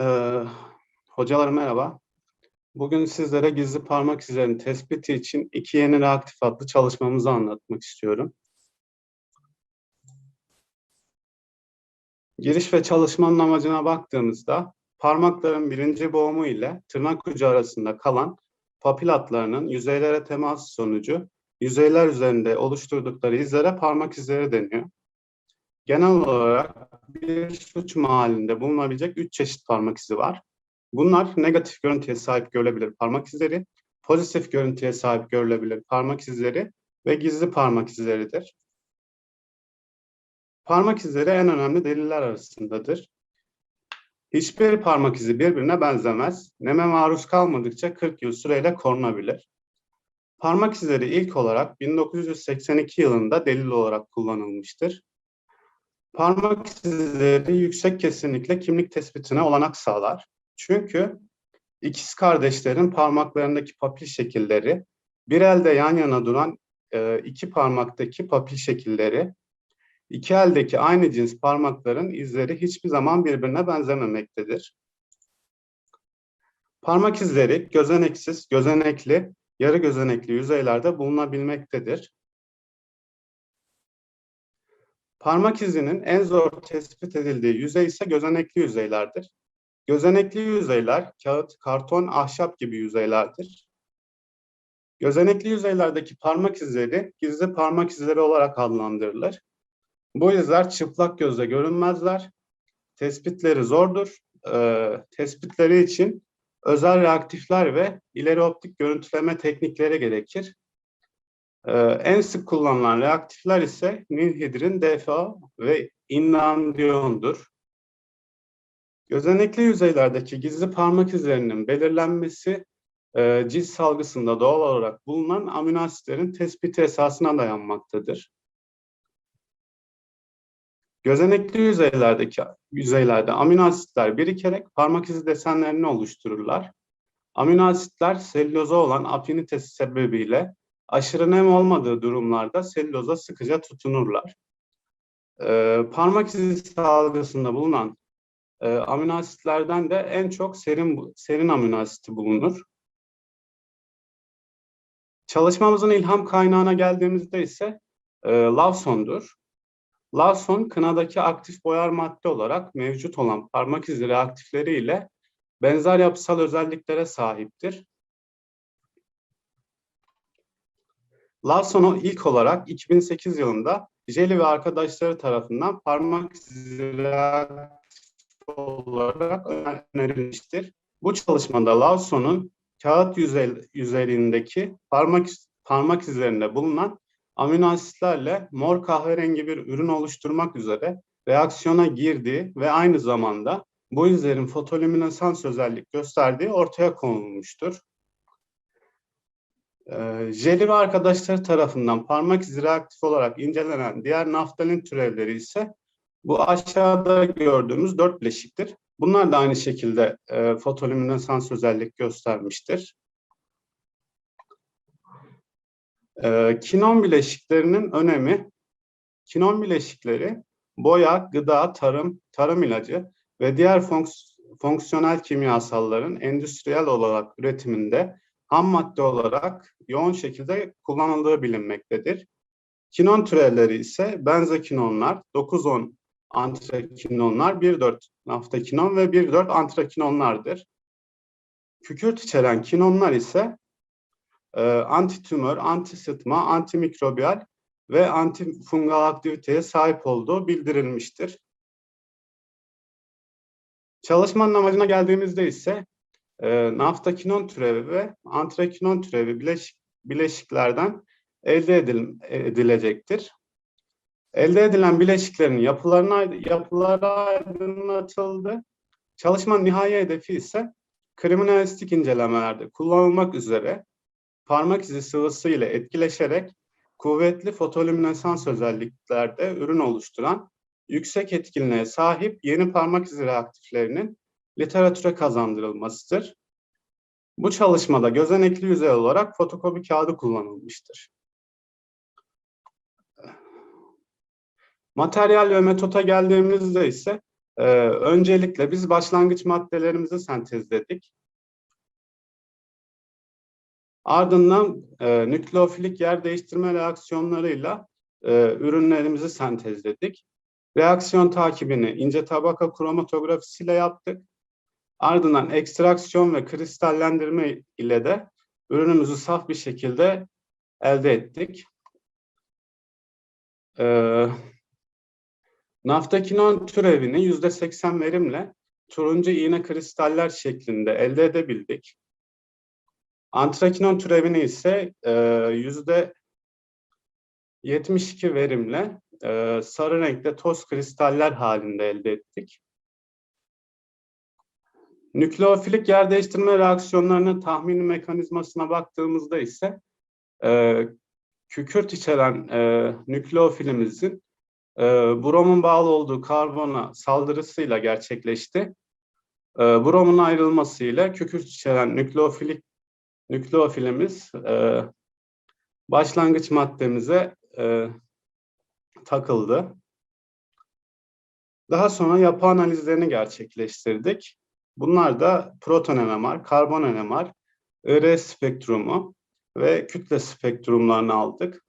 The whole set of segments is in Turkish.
Ee, hocalar merhaba. Bugün sizlere gizli parmak izlerinin tespiti için iki yeni reaktif adlı çalışmamızı anlatmak istiyorum. Giriş ve çalışmanın amacına baktığımızda parmakların birinci boğumu ile tırnak ucu arasında kalan papil hatlarının yüzeylere temas sonucu yüzeyler üzerinde oluşturdukları izlere parmak izleri deniyor. Genel olarak bir suç mahallinde bulunabilecek üç çeşit parmak izi var. Bunlar negatif görüntüye sahip görülebilir parmak izleri, pozitif görüntüye sahip görülebilir parmak izleri ve gizli parmak izleridir. Parmak izleri en önemli deliller arasındadır. Hiçbir parmak izi birbirine benzemez. Neme maruz kalmadıkça 40 yıl süreyle korunabilir. Parmak izleri ilk olarak 1982 yılında delil olarak kullanılmıştır. Parmak izleri yüksek kesinlikle kimlik tespitine olanak sağlar. Çünkü ikiz kardeşlerin parmaklarındaki papil şekilleri, bir elde yan yana duran e, iki parmaktaki papil şekilleri, iki eldeki aynı cins parmakların izleri hiçbir zaman birbirine benzememektedir. Parmak izleri gözeneksiz, gözenekli, yarı gözenekli yüzeylerde bulunabilmektedir. Parmak izinin en zor tespit edildiği yüzey ise gözenekli yüzeylerdir. Gözenekli yüzeyler kağıt, karton, ahşap gibi yüzeylerdir. Gözenekli yüzeylerdeki parmak izleri gizli parmak izleri olarak adlandırılır. Bu izler çıplak gözle görünmezler. Tespitleri zordur. Ee, tespitleri için özel reaktifler ve ileri optik görüntüleme teknikleri gerekir. Ee, en sık kullanılan reaktifler ise nilhidrin, DFA ve innandiyondur. Gözenekli yüzeylerdeki gizli parmak izlerinin belirlenmesi e, cilt salgısında doğal olarak bulunan amino asitlerin tespiti esasına dayanmaktadır. Gözenekli yüzeylerdeki yüzeylerde amino asitler birikerek parmak izi desenlerini oluştururlar. Amino asitler selüloza olan afinitesi sebebiyle aşırı nem olmadığı durumlarda selüloza sıkıca tutunurlar. Ee, parmak izi salgısında bulunan e, amino asitlerden de en çok serin, serin amino asiti bulunur. Çalışmamızın ilham kaynağına geldiğimizde ise e, Lawson'dur. Lawson, kınadaki aktif boyar madde olarak mevcut olan parmak izi reaktifleriyle benzer yapısal özelliklere sahiptir. Lawson'u ilk olarak 2008 yılında Jelly ve arkadaşları tarafından parmak reaktif olarak önerilmiştir. Bu çalışmada Lawson'un kağıt yüzey, yüzeyindeki parmak parmak izlerinde bulunan amino asitlerle mor kahverengi bir ürün oluşturmak üzere reaksiyona girdiği ve aynı zamanda bu izlerin fotolüminesans özellik gösterdiği ortaya konulmuştur. Ee, Jelly ve arkadaşları tarafından parmak izi reaktif olarak incelenen diğer naftalin türevleri ise bu aşağıda gördüğümüz dört bileşiktir. Bunlar da aynı şekilde e, fotolüminesans özellik göstermiştir. E, kinon bileşiklerinin önemi, kinon bileşikleri boya, gıda, tarım, tarım ilacı ve diğer fonks fonksiyonel kimyasalların endüstriyel olarak üretiminde ham madde olarak yoğun şekilde kullanıldığı bilinmektedir. Kinon türevleri ise benzokinonlar, 9-10 antrakinonlar, 1,4 naftakinon ve 1,4 antrakinonlardır. Kükürt içeren kinonlar ise e, antitümör, antisıtma, antimikrobiyal ve antifungal aktiviteye sahip olduğu bildirilmiştir. Çalışmanın amacına geldiğimizde ise e, naftakinon türevi ve antrakinon türevi bileşik, bileşiklerden elde edil, edilecektir. Elde edilen bileşiklerin yapılarına, yapılara aydınlatıldı. Çalışmanın nihai hedefi ise kriminalistik incelemelerde kullanılmak üzere parmak izi sıvısı ile etkileşerek kuvvetli fotolüminesans özelliklerde ürün oluşturan yüksek etkinliğe sahip yeni parmak izi reaktiflerinin literatüre kazandırılmasıdır. Bu çalışmada gözenekli yüzey olarak fotokopi kağıdı kullanılmıştır. Materyal ve metoda geldiğimizde ise Ee, öncelikle biz başlangıç maddelerimizi sentezledik. Ardından e, nükleofilik yer değiştirme reaksiyonlarıyla e, ürünlerimizi sentezledik. Reaksiyon takibini ince tabaka kromatografisiyle yaptık. Ardından ekstraksiyon ve kristallendirme ile de ürünümüzü saf bir şekilde elde ettik. Ee, naftakinon türevini yüzde seksen verimle turuncu iğne kristaller şeklinde elde edebildik. Antrakinon türevini ise e, yüzde 72 verimle e, sarı renkte toz kristaller halinde elde ettik. Nükleofilik yer değiştirme reaksiyonlarının tahmini mekanizmasına baktığımızda ise e, kükürt içeren e, nükleofilimizin e, bromun bağlı olduğu karbona saldırısıyla gerçekleşti. E, bromun ayrılmasıyla kükürt içeren nükleofilik nükleofilimiz e, başlangıç maddemize e, takıldı. Daha sonra yapı analizlerini gerçekleştirdik. Bunlar da proton NMR, karbon NMR, IR spektrumu ve kütle spektrumlarını aldık.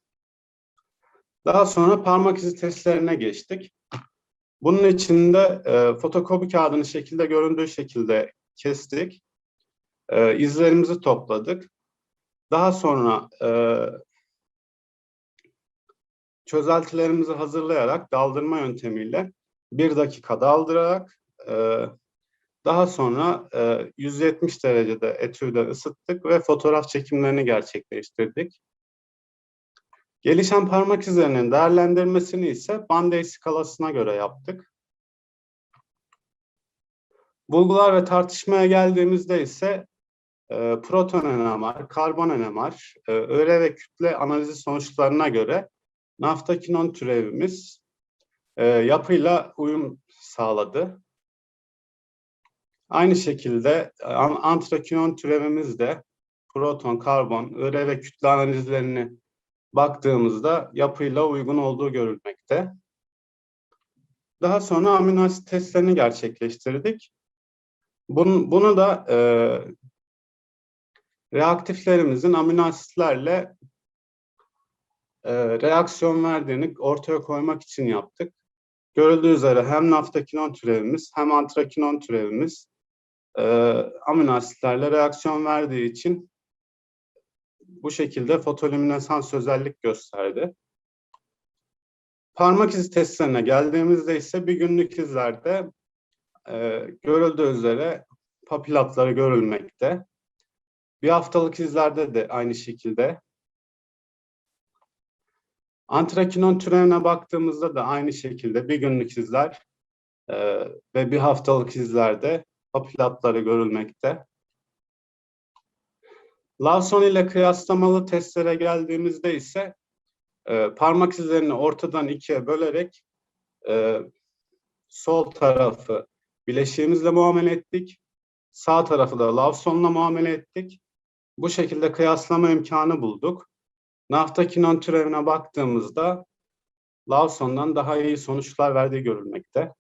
Daha sonra parmak izi testlerine geçtik. Bunun için de e, fotokopi kağıdını şekilde göründüğü şekilde kestik. E, izlerimizi topladık. Daha sonra e, çözeltilerimizi hazırlayarak daldırma yöntemiyle bir dakika daldırarak e, daha sonra e, 170 derecede etüde ısıttık ve fotoğraf çekimlerini gerçekleştirdik. Gelişen parmak izlerinin değerlendirmesini ise Bandey skalasına göre yaptık. Bulgular ve tartışmaya geldiğimizde ise e, proton NMR, karbon NMR, e, öre ve kütle analizi sonuçlarına göre naftakinon türevimiz e, yapıyla uyum sağladı. Aynı şekilde antrakinon türevimiz de proton, karbon, öre ve kütle analizlerini baktığımızda yapıyla uygun olduğu görülmekte. Daha sonra amino asit testlerini gerçekleştirdik. Bunu, bunu da e, reaktiflerimizin amino asitlerle e, reaksiyon verdiğini ortaya koymak için yaptık. Görüldüğü üzere hem naftakinon türevimiz hem antrakinon türevimiz e, amino asitlerle reaksiyon verdiği için bu şekilde fotolüminesans özellik gösterdi. Parmak izi testlerine geldiğimizde ise bir günlük izlerde e, görüldüğü üzere papilatları görülmekte. Bir haftalık izlerde de aynı şekilde. Antrakinon türevine baktığımızda da aynı şekilde bir günlük izler e, ve bir haftalık izlerde papilatları görülmekte. Lawson ile kıyaslamalı testlere geldiğimizde ise e, parmak izlerini ortadan ikiye bölerek e, sol tarafı bileşiğimizle muamele ettik. Sağ tarafı da Lawson'la muamele ettik. Bu şekilde kıyaslama imkanı bulduk. Naftakinon türevine baktığımızda Lawson'dan daha iyi sonuçlar verdiği görülmekte.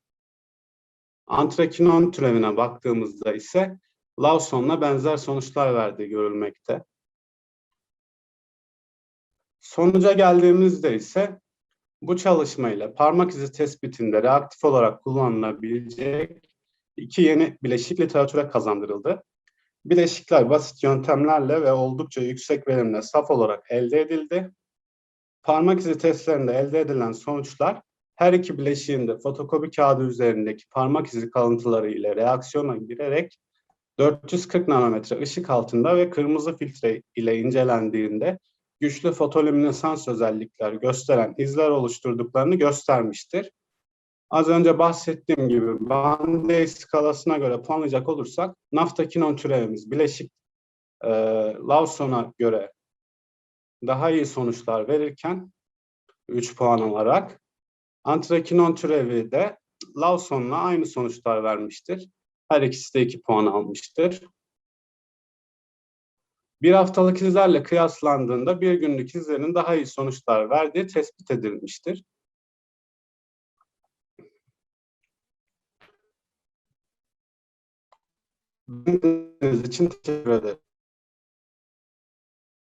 Antrakinon türevine baktığımızda ise Lawson'la benzer sonuçlar verdiği görülmekte. Sonuca geldiğimizde ise bu çalışmayla parmak izi tespitinde reaktif olarak kullanılabilecek iki yeni bileşik literatüre kazandırıldı. Bileşikler basit yöntemlerle ve oldukça yüksek verimle saf olarak elde edildi. Parmak izi testlerinde elde edilen sonuçlar her iki bileşiğin de fotokopi kağıdı üzerindeki parmak izi kalıntıları ile reaksiyona girerek 440 nanometre ışık altında ve kırmızı filtre ile incelendiğinde güçlü fotolüminesans özellikler gösteren izler oluşturduklarını göstermiştir. Az önce bahsettiğim gibi Bandey skalasına göre puanlayacak olursak naftakinon türevimiz bileşik e, Lawson'a göre daha iyi sonuçlar verirken 3 puan alarak Antrakinon türevi de Lawson'la aynı sonuçlar vermiştir. Her ikisi de 2 puan almıştır. Bir haftalık izlerle kıyaslandığında bir günlük izlerin daha iyi sonuçlar verdiği tespit edilmiştir. Dinlediğiniz için teşekkür ederim.